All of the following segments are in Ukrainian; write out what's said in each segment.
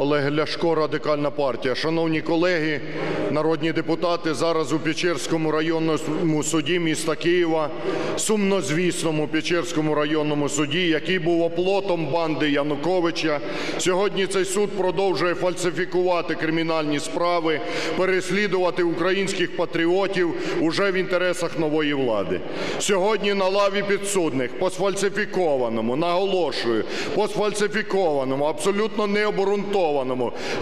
Олег Ляшко, Радикальна партія. Шановні колеги народні депутати, зараз у Печерському районному суді міста Києва, сумнозвісному Печерському районному суді, який був оплотом банди Януковича, сьогодні цей суд продовжує фальсифікувати кримінальні справи, переслідувати українських патріотів уже в інтересах нової влади. Сьогодні на лаві підсудних по сфальсифікованому, наголошую, по сфальсифікованому, абсолютно необґрунтованому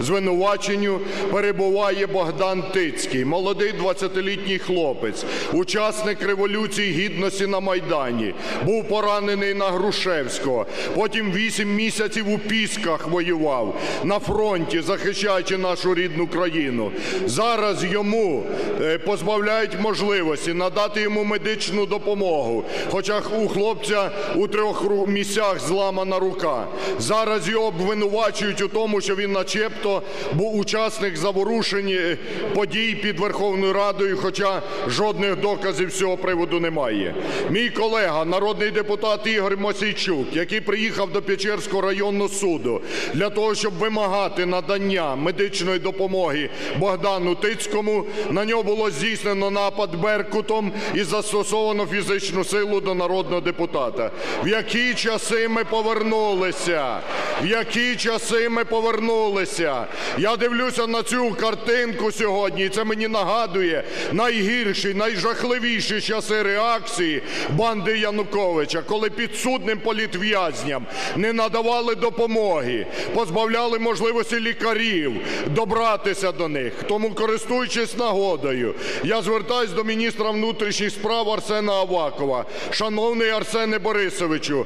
звинуваченню перебуває Богдан Тицький, молодий 20-літній хлопець, учасник Революції Гідності на Майдані, був поранений на Грушевського, потім 8 місяців у Пісках воював на фронті, захищаючи нашу рідну країну. Зараз йому е, позбавляють можливості надати йому медичну допомогу, хоча у хлопця у трьох місцях зламана рука. Зараз його обвинувачують у тому, що він начебто був учасник заворушень е, подій під Верховною Радою, хоча жодних доказів з цього приводу немає. Мій колега, народний депутат Ігор Мосійчук, який приїхав до Печерського районного суду для того, щоб вимагати надання медичної допомоги Богдану Тицькому, на нього було здійснено напад Беркутом і застосовано фізичну силу до народного депутата. В які часи ми повернулися? В які часи ми повернулися? Я дивлюся на цю картинку сьогодні, і це мені нагадує найгірші, найжахливіші часи реакції банди Януковича, коли підсудним політв'язням не надавали допомоги, позбавляли можливості лікарів добратися до них. Тому, користуючись нагодою, я звертаюсь до міністра внутрішніх справ Арсена Авакова. Шановний Арсене Борисовичу,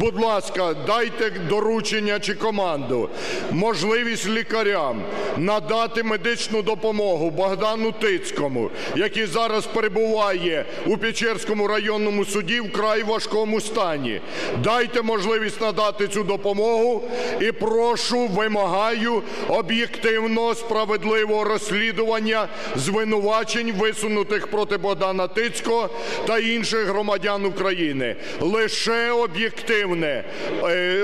будь ласка, дайте доручення чи команду, можливість лікарям надати медичну допомогу Богдану Тицькому, який зараз перебуває у Печерському районному суді в край важкому стані. Дайте можливість надати цю допомогу і прошу, вимагаю об'єктивного справедливого розслідування звинувачень, висунутих проти Богдана Тицького та інших громадян України. Лише об'єктивне е,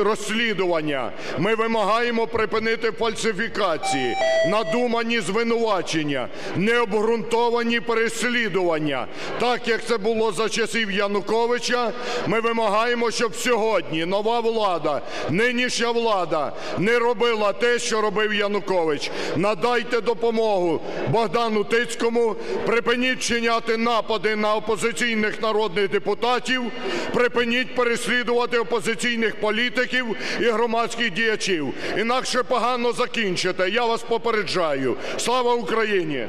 розслідування. Ми вимагаємо припинити фальсифікації, надумані звинувачення, необґрунтовані переслідування. Так як це було за часів Януковича, ми вимагаємо, щоб сьогодні нова влада, нинішня влада не робила те, що робив Янукович. Надайте допомогу Богдану Тицькому, припиніть чиняти напади на опозиційних народних депутатів, припиніть переслідувати опозиційних політиків і громадських діячів. Інакше погано закінчите. Я вас попереджаю. Слава Україні!